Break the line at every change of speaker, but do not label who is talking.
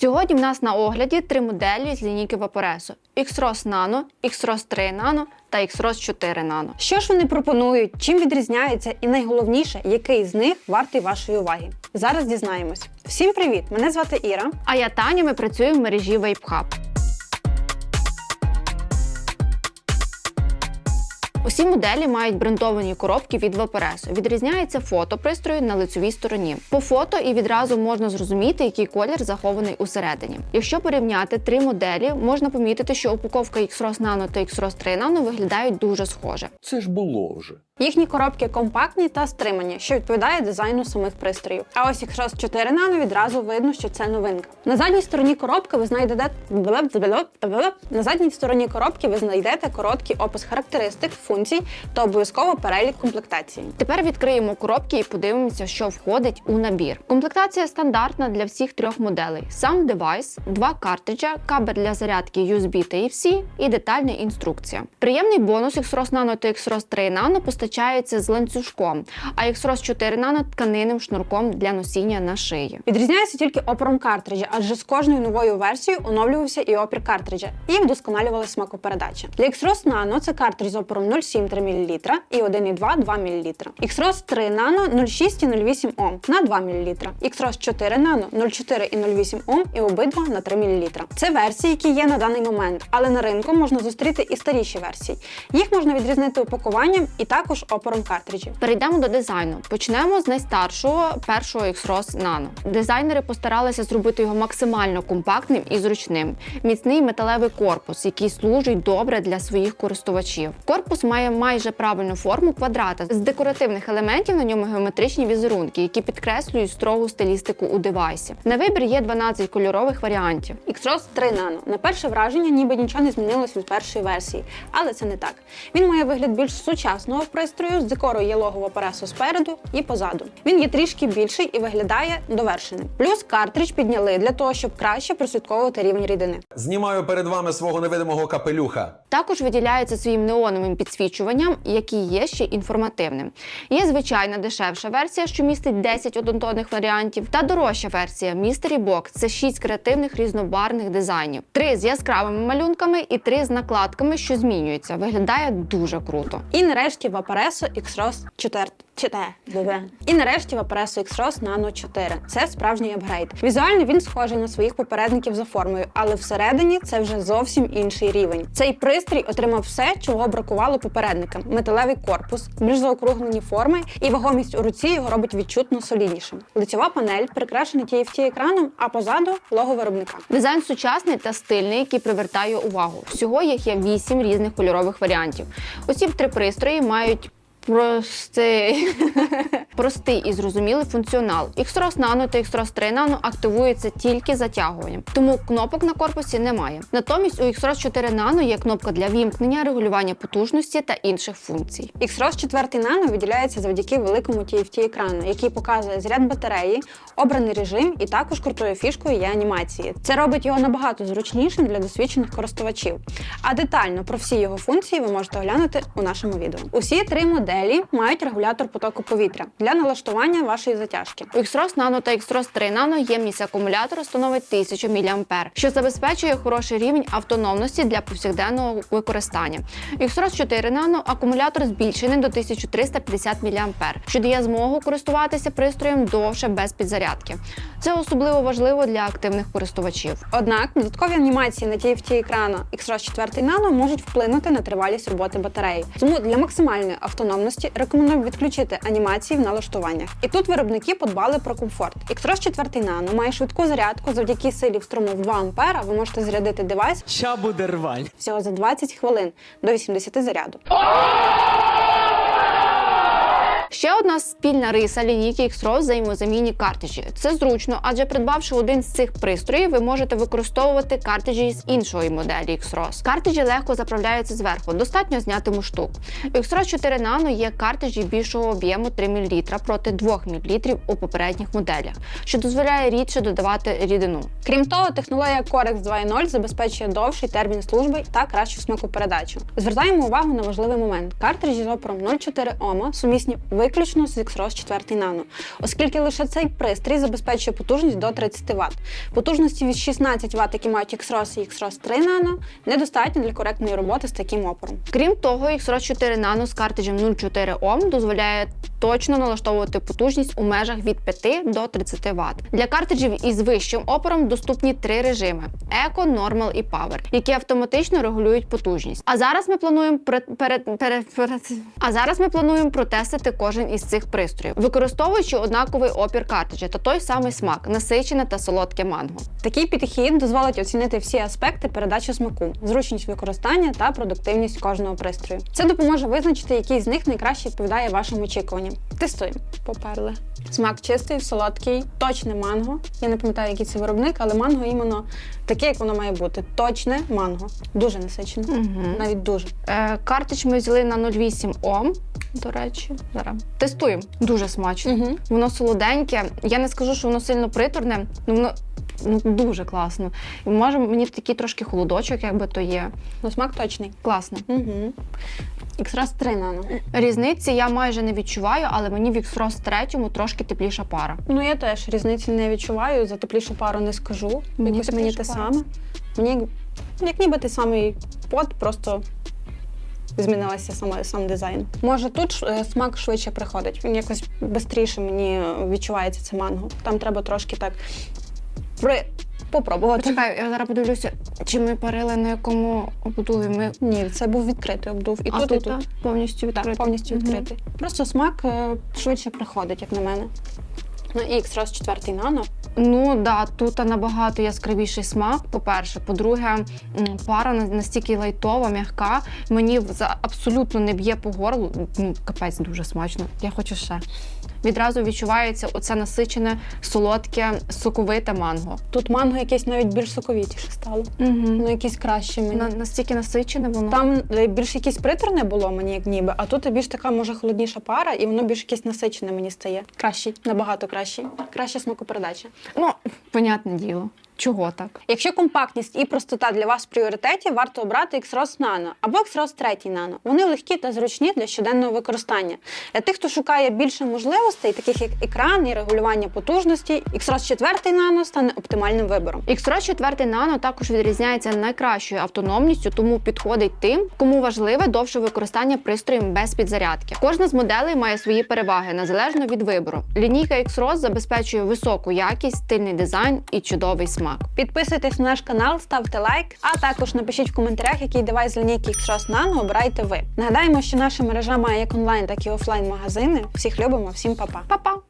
Сьогодні в нас на огляді три моделі з лінійки Vaporesso: X-Rose Nano, X-Rose 3 Nano та X-Rose 4 Nano.
Що ж вони пропонують, чим відрізняються, і найголовніше, який з них вартий вашої уваги? Зараз дізнаємось. Всім привіт! Мене звати Іра.
А я Таня, ми працюємо в мережі Vape Усі моделі мають брендовані коробки від ВПРС. Відрізняється фото пристрою на лицевій стороні. По фото і відразу можна зрозуміти, який колір захований усередині. Якщо порівняти три моделі, можна помітити, що упаковка X-Ros Nano та X-Ros 3 Nano виглядають дуже схоже.
Це ж було вже.
Їхні коробки компактні та стримані, що відповідає дизайну самих пристроїв. А ось X-Rose 4 Nano відразу видно, що це новинка. На задній стороні коробки ви знайдете на задній стороні коробки ви знайдете короткий опис характеристик, функцій та обов'язково перелік комплектації.
Тепер відкриємо коробки і подивимося, що входить у набір. Комплектація стандартна для всіх трьох моделей: сам девайс, два картриджа, кабель для зарядки USB Type-C і детальна інструкція. Приємний бонус X-Rose Nano та X-Rose 3 Nano постачається з ланцюжком, а X-Rose 4 Nano тканинним шнурком для носіння на шиї.
Відрізняється тільки опором картриджа, адже з кожною новою версією оновлювався і опір картриджа, і вдосконалювалася смакопередача. Для X-Rose Nano це картридж з опором 0,7 мл і 1,2 2 мл. X-Rose 3 Nano 0,6 і 0,8 Ом на 2 мл. X-Rose 4 Nano 0,4 і 0,8 Ом і обидва на 3 мл. Це версії, які є на даний момент, але на ринку можна зустріти і старіші версії. Їх можна відрізнити упакуванням і також опором картриджів.
Перейдемо до дизайну. Почнемо з найстаршого першого X-Rose Nano. Дизайнери постаралися зробити його максимально компактним і зручним. Міцний металевий корпус, який служить добре для своїх користувачів. Корпус має майже правильну форму квадрата. З декоративних елементів на ньому геометричні візерунки, які підкреслюють строгу стилістику у девайсі. На вибір є 12 кольорових варіантів.
X-Rose 3 Nano. На перше враження, ніби нічого не змінилось від першої версії, але це не так. Він має вигляд більш сучасного пристрою з декорою є лого Vaporesso спереду і позаду. Він є трішки більший і виглядає довершеним. Плюс картридж підняли для того, щоб краще прослідковувати рівень рідини.
Знімаю перед вами свого невидимого капелюха.
Також виділяється своїм неоновим підсвічуванням, який є ще інформативним. Є звичайна дешевша версія, що містить 10 однотонних варіантів, та дорожча версія Mystery Box – це 6 креативних різнобарних дизайнів, три з яскравими малюнками і три з накладками, що змінюються. Виглядає дуже круто.
І нарешті Vaporesso X-Rose 4. 4. І нарешті Vaporesso X-Rose Nano 4. Це справжній апгрейд. Візуально він схожий на своїх попередників за формою, але всередині це вже зовсім інший рівень. Цей пристрій отримав все, чого бракувало попередникам: металевий корпус, більш заокруглені форми, і вагомість у руці його робить відчутно соліднішим. Лицьова панель прикрашена TFT екраном, а позаду лого виробника.
Дизайн сучасний та стильний, який привертає увагу. Всього їх є 8 різних кольорових варіантів. Усі три пристрої мають. Простий, простий і зрозумілий функціонал. X-Rose Nano та X-Rose 3 Nano активуються тільки затягуванням, тому кнопок на корпусі немає. Натомість у X-Rose 4 Nano є кнопка для вімкнення, регулювання потужності та інших функцій.
X-Rose 4 Nano виділяється завдяки великому TFT екрану, який показує заряд батареї, обраний режим і також крутою фішкою є анімації. Це робить його набагато зручнішим для досвідчених користувачів. А детально про всі його функції ви можете оглянути у нашому відео. Усі три моделі мають регулятор потоку повітря для налаштування вашої затяжки.
У X-Rose Nano та X-Rose 3 Nano ємність акумулятора становить 1000 мА, що забезпечує хороший рівень автономності для повсякденного використання. У X-Rose 4 Nano акумулятор збільшений до 1350 мА, що дає змогу користуватися пристроєм довше без підзарядки. Це особливо важливо для активних користувачів.
Однак додаткові анімації на TFT екрану X-Rose 4 Nano можуть вплинути на тривалість роботи батареї. Тому для максимальної автономності рекомендую відключити анімації в налаштуваннях. І тут виробники подбали про комфорт. X-Rose 4 Nano має швидку зарядку завдяки силі струму в 2 А. Ви можете зарядити девайс
Ща буде рвань.
всього за 20 хвилин до 80 заряду.
Ще одна спільна риса лінійки X-Rose – взаємозамінні картриджі. Це зручно, адже придбавши один з цих пристроїв, ви можете використовувати картриджі з іншої моделі X-Rose. Картриджі легко заправляються зверху, достатньо зняти муштук. У X-Rose 4 Nano є картриджі більшого об'єму 3 мл проти 2 мл у попередніх моделях, що дозволяє рідше додавати рідину.
Крім того, технологія Corex 2.0 забезпечує довший термін служби та кращу смакопередачу. Звертаємо увагу на важливий момент: картриджі з опором 0,4 Ома сумісні виключно з Xros 4 Nano, оскільки лише цей пристрій забезпечує потужність до 30 Вт. Потужності від 16 Вт, які мають Xros і Xros 3 Nano, недостатньо для коректної роботи з таким опором.
Крім того, Xros 4 Nano з картриджем 0,4 Ом дозволяє точно налаштовувати потужність у межах від 5 до 30 Вт. Для картриджів із вищим опором доступні три режими: Eco, Normal і Power, які автоматично регулюють потужність. А зараз ми плануємо пре- пере- пере- а зараз ми плануємо протестити кожен із цих пристроїв, використовуючи однаковий опір картриджа та той самий смак, насичене та солодке манго.
Такий підхід дозволить оцінити всі аспекти передачі смаку, зручність використання та продуктивність кожного пристрою. Це допоможе визначити, який з них найкраще відповідає вашим очікуванням. Тестуємо. Поперли. Смак чистий, солодкий, точне манго. Я не пам'ятаю, який це виробник, але манго іменно таке, як воно має бути. Точне манго. Дуже насичене.
Угу.
Навіть дуже.
Е, картридж ми взяли на 0,8 Ом. До речі, зараз тестуємо. Дуже смачно.
Угу.
Воно солоденьке. Я не скажу, що воно сильно приторне, але воно ну, дуже класно. І може мені такий трошки холодочок, якби то є.
Ну, смак точний.
Класно.
Угу. Якраз 3 нано.
Різниці я майже не відчуваю, але мені в X-Frost 3 трошки тепліша пара.
Ну я теж різниці не відчуваю, за теплішу пару не скажу.
Мені
Якось мені те
пара.
саме. Мені як ніби той самий под, просто змінилася сама сам дизайн. Може, тут е, смак швидше приходить. Він якось швидше мені відчувається це манго. Там треба трошки так при... попробувати.
Почекай, я зараз подивлюся, чи ми парили на якому обдуві. Ми
Ні, це був відкритий обдув. І
а
тут,
тут,
і тут.
а? повністю відкритий.
Так, повністю відкритий. Просто смак е, швидше приходить, як на мене. Ну і X-Rose 4 нано.
Ну да, тут набагато яскравіший смак. По-перше, по-друге, пара настільки лайтова, м'яка. Мені абсолютно не б'є по горлу. Ну, капець дуже смачно. Я хочу ще. Відразу відчувається оце насичене, солодке, соковите манго.
Тут манго якесь навіть більш соковітіше стало.
Угу.
Ну, якісь краще мені.
На, настільки насичене воно.
Там е, більш якісь приторне було мені, як ніби, а тут більш така, може, холодніша пара, і воно більш якесь насичене мені стає. Кращий, набагато кращий. Краща смакопередача.
Ну, понятне діло. Чого так?
Якщо компактність і простота для вас в пріоритеті, варто обрати X-Rose Nano або X-Rose 3 Nano. Вони легкі та зручні для щоденного використання. Для тих, хто шукає більше можливостей, таких як екран і регулювання потужності, X-Rose 4 Nano стане оптимальним вибором.
X-Rose 4 Nano також відрізняється найкращою автономністю, тому підходить тим, кому важливе довше використання пристроєм без підзарядки. Кожна з моделей має свої переваги незалежно від вибору. Лінійка X-Rose забезпечує високу якість, стильний дизайн і чудовий смак.
Підписуйтесь на наш канал, ставте лайк, а також напишіть в коментарях, який девайс лінійки X6 Nano обирайте ви. Нагадаємо, що наша мережа має як онлайн, так і офлайн магазини. Всіх любимо, всім па-па!
Па-па!